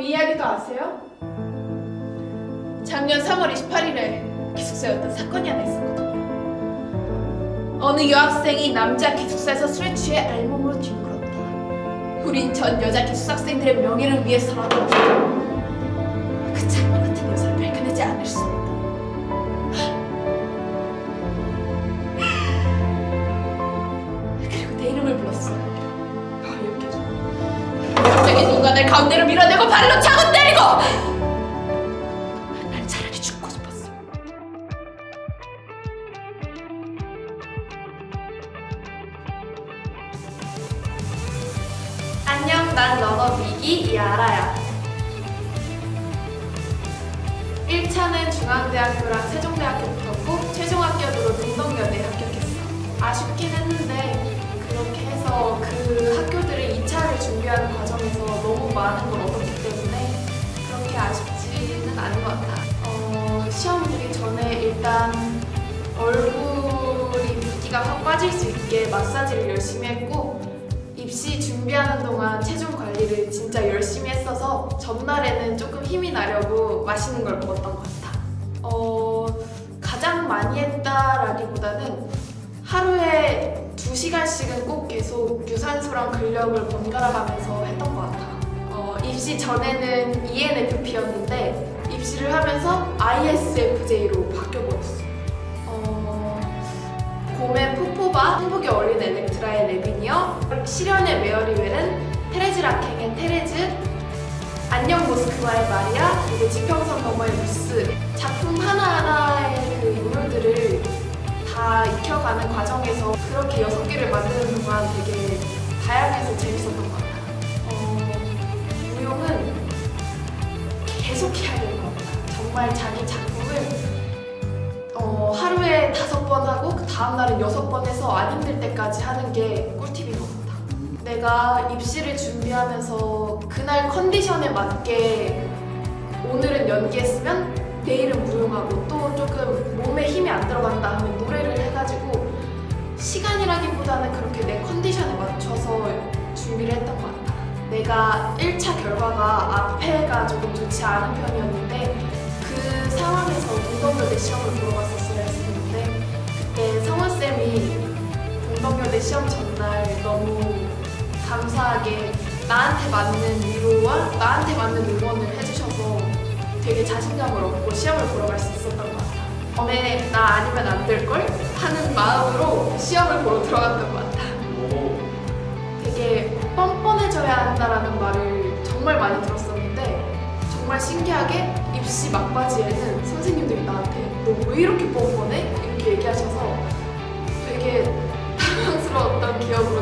이 이야기도 아세요? 작년 3월 28일에 기숙사에 어떤 사건이 하나 있었거든요. 어느 여학생이 남자 기숙사에서 술에 취해 알몸으로 뒹굴었다. 우린 전 여자 기숙사 학생들의 명예를 위해서라도 그 장면 같은 여자를 발견하지 않을 수 날 가운데로 밀어내고 발로 차고 때리고 난 차라리 죽고 싶었어. 안녕, 난 러너 미기 이아라야. 1차는 중앙대학교랑 세종대학교 붙었고 최종 합격으로 능동여 붓기가 확 빠질 수 있게 마사지를 열심히 했고 입시 준비하는 동안 체중 관리를 진짜 열심히 했어서 전날에는 조금 힘이 나려고 맛있는 걸 먹었던 것 같아. 어, 가장 많이 했다라기보다는 하루에 2시간씩은 꼭 계속 유산소랑 근력을 번갈아 가면서 했던 것 같아. 어, 입시 전에는 ENFP였는데 입시를 하면서 ISFJ로 바뀌어버렸어. 어, 푸포바, 한국에 어울리는 엘렉트라의 레비니어, 시련의 메어리웰은 테레즈 라켄의 테레즈, 안녕 모스크바의 마리아, 그리고 지평선 너머의 루스 작품 하나하나의 그 인물들을 다 익혀가는 과정에서 그렇게 여섯 개를 만드는 동안 되게 다양해서 재밌었던 것 같아요. 어, 무용은 계속 해야 되는 것 같아요. 정말 자기 작품을 어, 하루에 다섯 번 하고 그 다음 날은 여섯 번 해서 안 힘들 때까지 하는 게 꿀팁인 것 같아. 내가 입시를 준비하면서 그날 컨디션에 맞게 오늘은 연기했으면 내일은 무용하고 또 조금 몸에 힘이 안 들어간다 하면 노래를 해가지고 시간이라기보다는 그렇게 내 컨디션에 맞춰서 준비를 했던 것 같아. 내가 1차 결과가 앞에가 조금 좋지 않은 편이었는데 그 상황에서 동덕여대 시험을 보러 갔었어야 동덕여대 시험 전날 너무 감사하게 나한테 맞는 위로와 나한테 맞는 응원을 해주셔서 되게 자신감을 얻고 시험을 보러 갈 수 있었던 것 같아. 전에 나 아니면 안 될 걸? 하는 마음으로 시험을 보러 들어갔던 것 같아. 되게 뻔뻔해져야 한다라는 말을 정말 많이 들었었는데 정말 신기하게 입시 막바지에는 선생님들이 나한테 너 왜 이렇게 뻔뻔해? 이렇게 얘기하셔서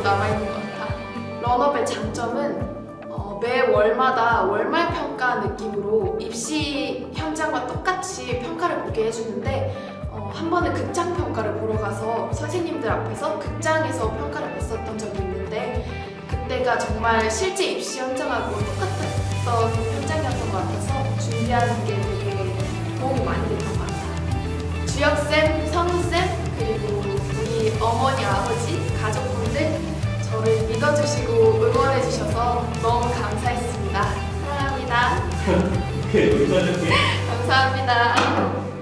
남아있는 것 같아. 런업의 장점은 어, 매 월마다 월말 평가 느낌으로 입시 현장과 똑같이 평가를 보게 해주는데 어, 한 번은 극장 평가를 보러 가서 선생님들 앞에서 극장에서 평가를 봤었던 적이 있는데 그때가 정말 실제 입시 현장하고 똑같았던 현장이었던 것 같아서 준비하는 게 되게 도움이 많이 됐던 것 같아요. 주혁쌤, 성우쌤, 그리고 우리 어머니, 아 너무 감사했습니다. 사랑합니다. 오케이, 여기까지 할게. 감사합니다.